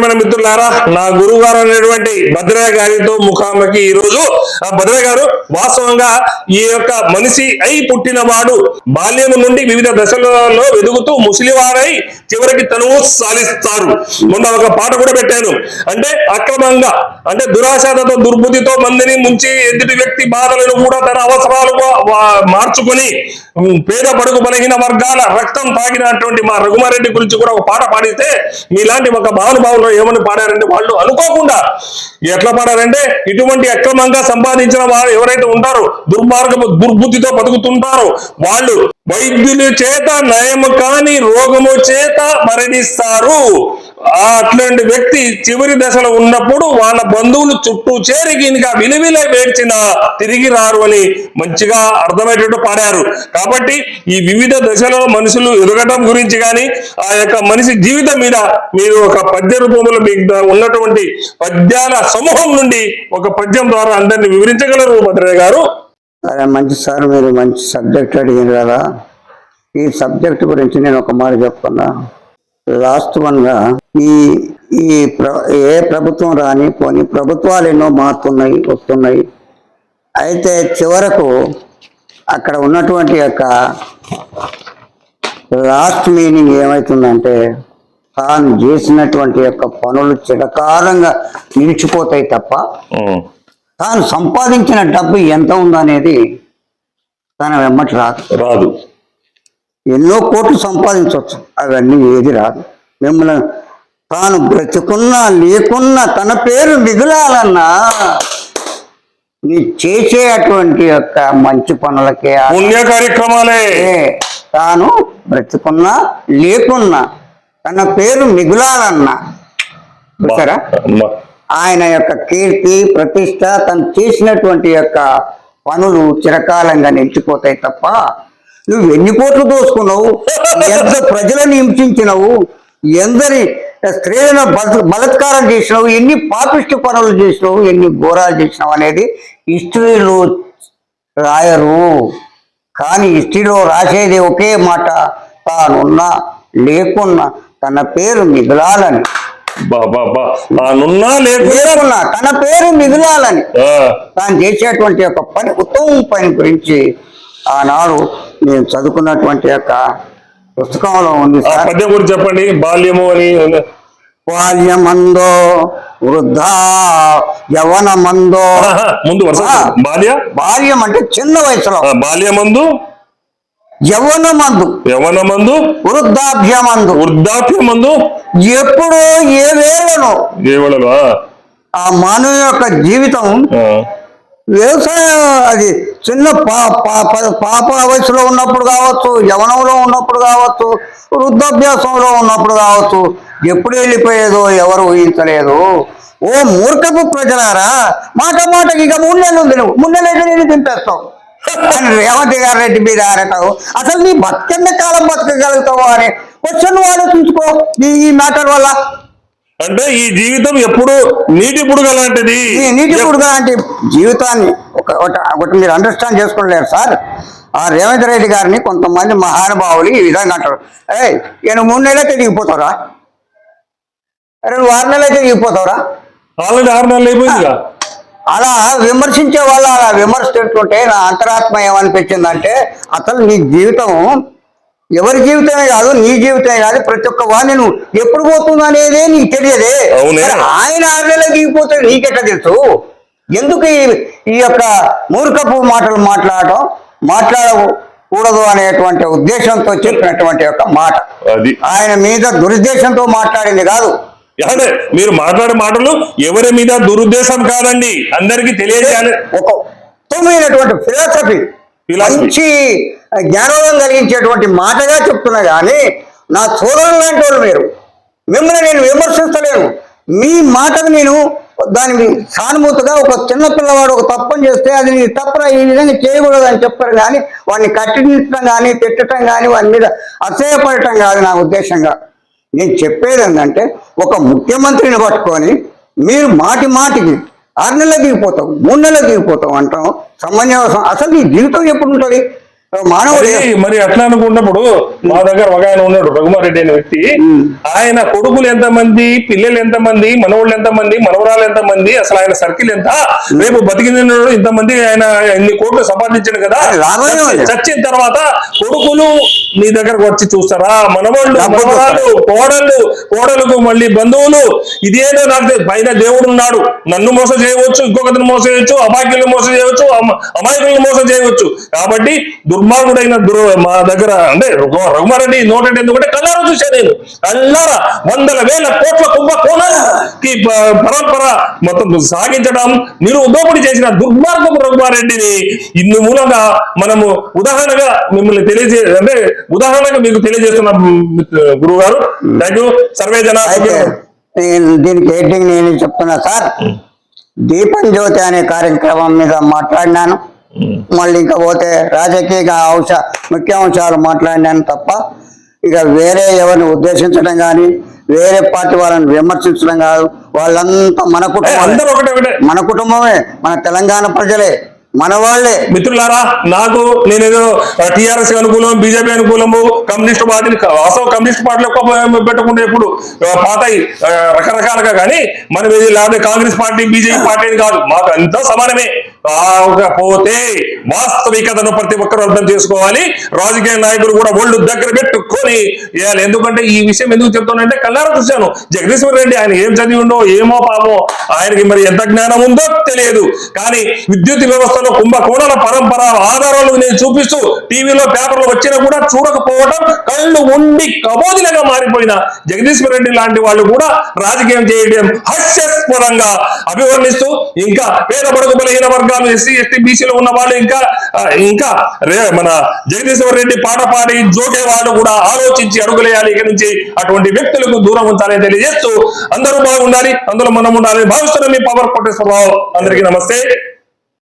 ప్రేమైన మిత్రులారా నా గురువు గారు అనేటువంటి భద్రయ్య గారితో ముఖాముఖి ఈ రోజు. ఆ భద్రయ్య గారు వాస్తవంగా ఈ యొక్క మనిషి అయి పుట్టినవాడు బాల్యం నుండి వివిధ దశలలో వెదుగుతూ ముసలివారై చివరికి తనువు సాధిస్తారు. మొన్న ఒక పాట కూడా పెట్టాను. అంటే అక్రమంగా అంటే దురాశాతతో దుర్బుద్ధితో మందిని ముంచి ఎదుటి వ్యక్తి బాధలను కూడా తన అవసరాలకు మార్చుకుని మార్చుకొని పేద పడుగు బలహీన వర్గాల రక్తం తాగినటువంటి మా రఘుమారెడ్డి గురించి కూడా ఒక పాట పాడితే మీలాంటి ఒక మహానుభావులు ఏమని పాడారంటే వాళ్ళు అనుకోకుండా ఎట్లా పాడారంటే ఇటువంటి అక్రమంగా సంపాదించిన వారు ఎవరైతే ఉంటారో దుర్మార్గము దుర్బుద్ధితో బతుకుతుంటారో వాళ్ళు వైద్యుల చేత నయము కాని రోగము చేత మరణిస్తారు. అట్లాంటి వ్యక్తి చివరి దశలో ఉన్నప్పుడు వాళ్ళ బంధువులు చుట్టూ చేరి ఇంకా విలువిలే వేడ్చిన తిరిగి రారు అని మంచిగా అర్థమయ్యేటట్టు పాడారు. కాబట్టి ఈ వివిధ దశలలో మనుషులు ఎదగటం గురించి కానీ ఆ యొక్క మనిషి జీవితం మీద మీరు ఒక పద్య రూపంలో మీకు ఉన్నటువంటి పద్యాల సమూహం నుండి ఒక పద్యం ద్వారా అందరిని వివరించగలరు భద్రయ్య గారు? అదే మంచి సార్ మీరు మంచి సబ్జెక్ట్ అడిగారు కదా. ఈ సబ్జెక్ట్ గురించి నేను ఒక మాట చెప్తున్నా. వాస్తవంగా ఈ ఈ ఏ ప్రభుత్వం రాని పోని ప్రభుత్వాలు ఎన్నో మారుతున్నాయి వస్తున్నాయి. అయితే చివరకు అక్కడ ఉన్నటువంటి యొక్క లాస్ట్ మీనింగ్ ఏమవుతుందంటే తాను చేసినటువంటి యొక్క పనులు చిరకాలంగా నిలిచిపోతాయి తప్ప తాను సంపాదించిన డబ్బు ఎంత ఉందనేది తన వెమ్మటి రాదు. రాదు. ఎన్నో కోట్లు సంపాదించవచ్చు. అవన్నీ ఏది రాదు. మిమ్మల్ని తాను బ్రతుకున్నా లేకున్నా తన పేరు మిగులాలన్నా నీ చేసే అటువంటి యొక్క మంచి పనులకే పుణ్య కార్యక్రమాలే. తాను బ్రతుకున్నా లేకున్నా తన పేరు మిగులాలన్నా. చూసారా. ఆయన యొక్క కీర్తి ప్రతిష్ట తను చేసినటువంటి యొక్క పనులు చిరకాలంగా నిలిచిపోతాయి తప్ప నువ్వు ఎన్ని కోట్లు దోసుకున్నావు? ఎంత ప్రజలను హింసించినవు? ఎందరి స్త్రీలను బల- బలత్కారం చేసినావు? ఎన్ని పాపిష్టి పనులు చేసినావు? ఎన్ని ఘోరాలు చేసినావు అనేది హిస్టరీలో రాయరు. కానీ హిస్టరీలో రాసేది ఒకే మాట తానున్నా లేకున్నా తన పేరు మిగలాలని లేకున్నా. తన పేరు మిగలాలని తాను చేసేటువంటి యొక్క పని ఉత్తమ పని గురించి ఆనాడు నేను చదువుకున్నటువంటి యొక్క పుస్తకంలో ఉంది సార్. పద్యం గురించి చెప్పండి. బాల్యము అని బాల్యమందో వృద్ధా యవనమందో. ముందు. బాల్య బాల్యం? అంటే చిన్న వయసులో. బాల్యమందు? యవనమందు. యవనమందు? వృద్ధాభ్యమందు వృద్ధాప్యమందు? ఎప్పుడో ఏ వేళలో? దేవుడలు ఆ మానవ యొక్క జీవితం వ్యవసాయం అది. చిన్న పా పా- ప- పాప వయసులో ఉన్నప్పుడు కావచ్చు యవనంలో ఉన్నప్పుడు కావచ్చు వృద్ధాభ్యాసంలో ఉన్నప్పుడు కావచ్చు ఎప్పుడు వెళ్ళిపోయేదో ఎవరు ఊహించలేదు. ఓ మూర్ఖపు ప్రజలారా మాట మాటకి ఇక మూడు నెలలు ఉంది మూడు నెలలు నేను తింపేస్తావు అని రేవంత్ గారు రెడ్డి మీద ఆడతావు. అసలు నీ బతికెన్న కాలం బతకగలుగుతావు అని? క్వశ్చన్ నువ్వు ఆలోచించుకో. ఈ మ్యాటర్ వల్ల అంటే ఈ జీవితం ఎప్పుడు నీటి పుడుగ లాంటిది. నీటి పుడుగు లాంటి జీవితాన్ని ఒక ఒక- ఒకటి మీరు అండర్స్టాండ్ చేసుకోలేరు సార్. ఆ రేవంత్ రెడ్డి గారిని కొంతమంది మహానుభావులు ఈ విధంగా అంటారు. ఏ నేను మూడు నెలలైతే దిగిపోతావురా అరే నువ్వు ఆరు నెలలైతే దిగిపోతావురా ఆల్రెడీ ఆరు నెలలు అయిపోయిందిగా. అలా విమర్శించే వాళ్ళు అలా విమర్శిస్తుంటే నా అంతరాత్మ ఏమనిపించిందంటే అసలు నీ జీవితం ఎవరి జీవితమే కాదు నీ జీవితమే కాదు ప్రతి ఒక్క వాడిని నువ్వు ఎప్పుడు పోతుంది అనేదే నీకు తెలియదే. ఆయన ఆరు నెలలు దిగిపోతే నీకెట్లా తెలుసు? ఎందుకు ఈ యొక్క మూర్ఖపు మాటలు మాట్లాడటం మాట్లాడకూడదు అనేటువంటి ఉద్దేశంతో చెప్పినటువంటి యొక్క మాట. అది. ఆయన మీద దురుద్దేశంతో మాట్లాడింది కాదు. మీరు మాట్లాడే మాటలు ఎవరి మీద దురుద్దేశం కాదండి. అందరికీ తెలియజేయాలి. ఒక ఉత్తమమైనటువంటి ఫిలాసఫీ. మంచి జ్ఞానోదం కలిగించేటువంటి మాటగా చెప్తున్నా కానీ నా సోదరులు లాంటి వాళ్ళు మీరు మిమ్మల్ని నేను విమర్శించలేను. మీ మాటకు నేను దాని సానుభూతిగా ఒక చిన్న పిల్లవాడు ఒక తప్పని చేస్తే అది నీ తప్పన ఈ విధంగా చేయకూడదు అని చెప్పారు కానీ వాడిని కట్టించడం కానీ తిట్టడం కానీ వాని మీద అసహ్యపడటం కాదు నా ఉద్దేశంగా. నేను చెప్పేది ఏంటంటే ఒక ముఖ్యమంత్రిని పట్టుకొని మీరు మాటి మాటికి ఆరు నెలలు దిగిపోతాం మూడు నెలలు దిగిపోతాం అంటాం. సమన్యాసం అసలు నీ జీవితం ఎప్పుడు ఉంటుంది? మానవుడే మరి అట్లా అనుకున్నప్పుడు మా దగ్గర ఒక ఆయన ఉన్నాడు రఘుమార్ రెడ్డి అనే వ్యక్తి. ఆయన కొడుకులు ఎంత మంది పిల్లలు ఎంత మంది మనవాళ్ళు ఎంత మంది మనవరాలు ఎంత మంది అసలు ఆయన సర్కిల్ ఎంత? రేపు బతికిన ఇంత మంది ఆయన ఇన్ని కోట్లు సంపాదించాడు కదా. చచ్చిన తర్వాత కొడుకులు నీ దగ్గరకు వచ్చి చూస్తారా? మనవాళ్ళు మనవరాలు కోడళ్ళు కోడలకు మళ్ళీ బంధువులు. ఇదేదో నాకు పైన దేవుడు ఉన్నాడు. నన్ను మోసం చేయవచ్చు ఇంకొకరిని మోసం చేయవచ్చు అమాయకులను మోసం చేయవచ్చు అమ- అమాయకులను మోసం చేయవచ్చు. కాబట్టి దుర్మార్గుడైన దుర్ మా దగ్గర అంటే రఘు- రఘుమారెడ్డి నోటంటే ఎందుకంటే కళ్ళారా చూశాను నేను. కళ్ళారా వందల వేల కోట్ల కుంభకోణానికి ప- పరంపర మొత్తం సాగించడం మీరు దోపిడీ చేసిన దుర్మార్గపు రఘుమారెడ్డిని. ఇన్ని మూలంగా మనము ఉదాహరణగా మిమ్మల్ని తెలియజే అంటే ఉదాహరణగా మీకు తెలియజేస్తున్న గురువు గారు థ్యాంక్ యూ సర్వే జన దీనికి హెడ్డింగ్ నేను చెప్తున్నా సార్. దీపం జ్యోతి అనే కార్యక్రమం మీద మాట్లాడినాను. మళ్ళీ ఇంకా పోతే రాజకీయ అంశ ముఖ్య అంశాలు మాట్లాడినాను తప్ప ఇక వేరే ఎవరిని ఉద్దేశించడం కానీ వేరే పార్టీ వాళ్ళని విమర్శించడం కాదు. వాళ్ళంతా మన కుటుంబం అందరూ ఒకటే ఒకటే. మన కుటుంబమే. మన తెలంగాణ ప్రజలే. మన వాళ్ళే. మిత్రులారా నాకు నేనేదో టిఆర్ఎస్ అనుకూలం బీజేపీ అనుకూలము కమ్యూనిస్ట్ పార్టీని వాస్తవ కమ్యూనిస్ట్ పార్టీలో పెట్టుకుంటే ఇప్పుడు ఆ, రకరకాలుగా కానీ మనం లేకపోతే కాంగ్రెస్ పార్టీ బీజేపీ పార్టీ కాదు. మాకు అంతా సమానమే. కాకపోతే వాస్తవికతను ప్రతి ఒక్కరు అర్థం చేసుకోవాలి. రాజకీయ నాయకులు కూడా ఒళ్ళు దగ్గర పెట్టుకొని వేయాలి. ఎందుకంటే ఈ విషయం ఎందుకు చెప్తానంటే కళ్ళారా చూశాను. జగదీశ్వర్ రెడ్డి ఆయన ఏం చదివి ఉండో ఏమో పాపో ఆయనకి మరి ఎంత జ్ఞానం ఉందో తెలియదు. కానీ విద్యుత్ వ్యవస్థలో కుంభకోణాల పరంపర ఆధారాలు నేను చూపిస్తూ టీవీలో పేపర్లు వచ్చినా కూడా చూడకపోవడం కళ్ళు ఉండి కబోదినగా మారిపోయిన జగదీశ్వర్ రెడ్డి లాంటి వాళ్ళు కూడా రాజకీయం చేయడం హాస్యాస్పదంగా అభివర్ణిస్తూ ఇంకా పేద బడుగు బలహీన వర్గాలు ఎస్సీ ఎస్టీ బీసీలో ఉన్న వాళ్ళు ఇంకా ఇంకా మన జగదీశ్వర రెడ్డి పాట పాడి జోకే వాళ్ళు కూడా ఆలోచించి అడుగులేయాలి. ఇక నుంచి అటువంటి వ్యక్తులకు దూరం ఉంచాలని తెలియజేస్తూ అందరూ బాగుండాలి అందులో మనం ఉండాలని భావిస్తున్న. మీ పవర్ కోటేశ్వరరావు అందరికీ నమస్తే.